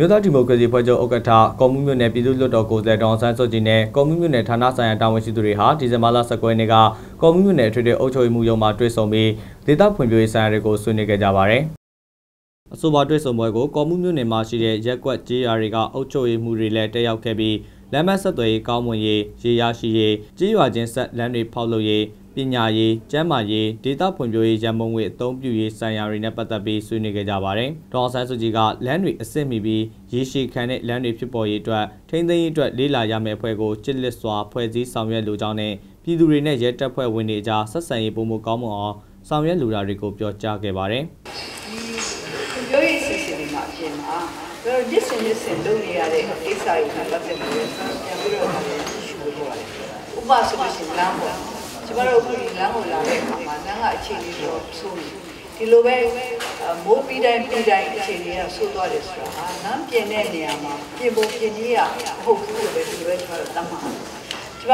မြို့သားဒီမိုကရေစီဖွဲ့ချုပ်ဥက္ကဋ္ဌကော်မှုမြို့နယ်ပြည်သူ့လွှတ်တော်ကိုယ်စားလှယ်ဒေါအောင်ဆန်းစုကြည်နဲ့ကော်မှုမြို့နယ်ဌာနဆိုင်ရာတာဝန်ရှိသူတွေဟာဒီဇင်ဘာလ19ရက်နေ့ကကော်မှုမြို့နယ်ထွေထွေအုပ်ချုပ်ရေးမှူးရုံးမှာတွေ့ဆုံပြီးဒေသဖွံ့ဖြိုးရေးဆိုင်ရာတွေကိုဆွေးနွေးခဲ့ကြပါတယ်။အဆိုပါတွေ့ဆုံပွဲကိုကော်မှုမြို့နယ်မှာရှိတဲ့ရက်ကွက်ကြေးရွာတွေကအုပ်ချုပ်ရေးမှူးတွေလည်းတက်ရောက်ခဲ့ပြီးလမ်းမဆက်သွယ်ရေးကောင်းမွန်ရေးရေရရှိရေးကြေးရွာချင်းဆက်လမ်းတွေဖောက်လုပ်ရေး ပညာရေး၊ကျန်းမာရေး၊ဒေသဖွံ့ဖြိုးရေးရန်ပုံငွေအသုံးပြုရေးဆိုင်ရာတွေနဲ့ပတ်သက်ပြီးဆွေးနွေးခဲ့ကြပါတယ်။ဒေါ်ဆန်းစုကြည်ကလမ်းတွေအစစ်မီပြီးရေရှည်ခံတဲ့လမ်းတွေဖြစ်ပေါ်ရေးအတွက်ထိန်းသိမ်းရေးအတွက်လေးလာရမယ့်အဖွဲ့ကိုကြစ်လက်စွာဖွဲ့စည်းဆောင်ရွက်လိုကြောင်းနဲ့ပြည်သူတွေနဲ့ရဲတပ်ဖွဲ့ဝင်တွေကြားဆက်ဆံရေးပုံမကောင်းမွန်အောင်ဆောင်ရွက်လိုတာတွေကိုပြောကြားခဲ့ပါတယ်။ပြောရေးစီစဉ်နေမှာအပြင်မှာကျွန်တော် distance distance လုပ်နေရတဲ့ကိစ္စတွေနဲ့ပတ်သက်ပြီးပြန်ပြီးတော့ရှုလို့ရတယ်။ဥပမာဆိုလို့ရှိရင်လမ်းပေါ် ကျမတို့အခုဒီလမ်းကိုလာတဲ့အခါမှာလမ်းကအခြေအနေတော့ဆိုးနေဒီလိုပဲမိုးပြီးတိုင်းပြီးတိုင်းအခြေအနေကဆိုးသွားတယ်ဆိုတာဟာလမ်းပြင်တဲ့နေရာမှာပြင်ဖို့ပြင်ကြီးရမဟုတ်ဘူးလို့ပဲဒီလိုပဲကျမတို့သတ်မှတ်ကျမ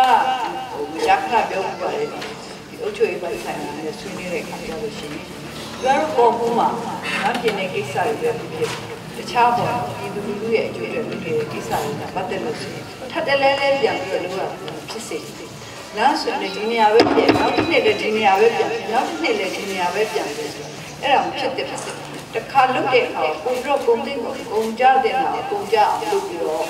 ဟိုရခဏပြောပြပါတယ်ဒီအုတ်ချွေးပိုင်းဆိုင်ရာနဲ့ဆွေးနွေးတဲ့အခါကျလို့ရှိရင်ကျမတို့ပေါ်မှုမှာလမ်းပြင်တဲ့ကိစ္စတွေပဲဖြစ်တခြားပေါ်ဒီလူလူရဲ့အကျိုးတွေလုပ်တဲ့ကိစ္စတွေကပတ်သက်လို့ရှိရင်ထပ်တလဲလဲပြန်ပြီးတော့လုပ်ရဖြစ်စေတယ် နောက်ဆိုရင်ဒီနေရာပဲပြန်နောက်တစ်နှစ်လည်းဒီနေရာပဲပြန်နောက်တစ်နှစ်လည်းဒီနေရာပဲပြန်တယ်ဆိုအဲ့ဒါဖြစ်တယ်ဖြစ်တယ်တခါလုတ်တဲ့အခါပုံတော့ပုံသိကိုပုံကြတဲ့မှာပုံကြအောင်လုပ်ပြီးတော့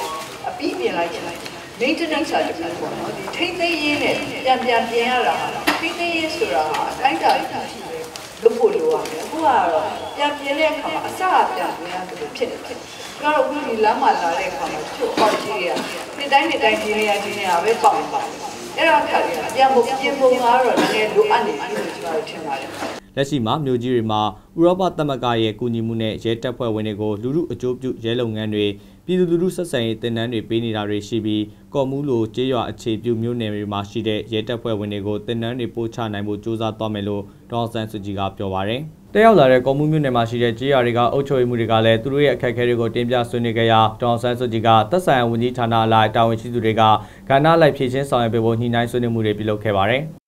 အပြီးပြင်လိုက်ချင်လိုက် maintenance ဆိုတာတခုပေါ့နော်ဒီထိမ့်သိမ်းရင်းနဲ့ပြန်ပြန်ပြင်ရတာထိမ့်သိမ်းရင်းဆိုတာအတိုင်းတာရှိတယ်လုပ်ဖို့လိုရတယ်အခုကတော့ပြန်ပြင်တဲ့အခါမှာအစအပြန်ပြင်ရတယ်လို့ဖြစ်နေဖြစ်ကျွန်တော်တို့ဒီလမ်းမှာလာတဲ့အခါမှာချို့အောက်ကြီးရဒီတိုင်းဒီတိုင်းဒီနေရာဒီနေရာပဲပေါက်ပေါက် အဲ့တော့ခါကျပြန်ဖို့ပြင်ဖို့ကတော့နည်းနည်းလိုအပ်နေပြီလို့ကျွန်တော်ထင်ပါတယ် လက်ရှိမှာမြို့ကြီးတွေမှာဥရောပသမဂ္ဂရဲ့ကူညီမှုနဲ့ရဲတပ်ဖွဲ့ဝင်တွေကိုလူမှုအကျိုးပြုရဲလုပ်ငန်းတွေပြည်သူလူထုဆက်ဆံရေးတင်နန်းတွေပေးနေတာတွေရှိပြီးကော်မူးလိုကျေးရွာအခြေပြုမြို့နယ်တွေမှာရှိတဲ့ရဲတပ်ဖွဲ့ဝင်တွေကိုတင်နန်းတွေပို့ချနိုင်ဖို့စ조사သွားမယ်လို့ဒေါ်ဆန်စုကြည်ကပြောပါရယ်တက်ရောက်လာတဲ့ကော်မှုမြို့နယ်မှာရှိတဲ့ကြေးရွာတွေကအုပ်ချုပ်ရေးမှုတွေကလည်းသူတို့ရဲ့အခက်အခဲတွေကိုတင်ပြဆွေးနွေးခဲ့ရာဒေါန်ဆန်းစုကြည်ကသက်ဆိုင်ရာဝန်ကြီးဌာနအလိုက်တာဝန်ရှိသူတွေကကဏ္ဍလိုက်ဖြည့်ချင်းဆောင်ရွက်ပေးဖို့ညှိနှိုင်းဆွေးနွေးမှုတွေပြုလုပ်ခဲ့ပါတယ်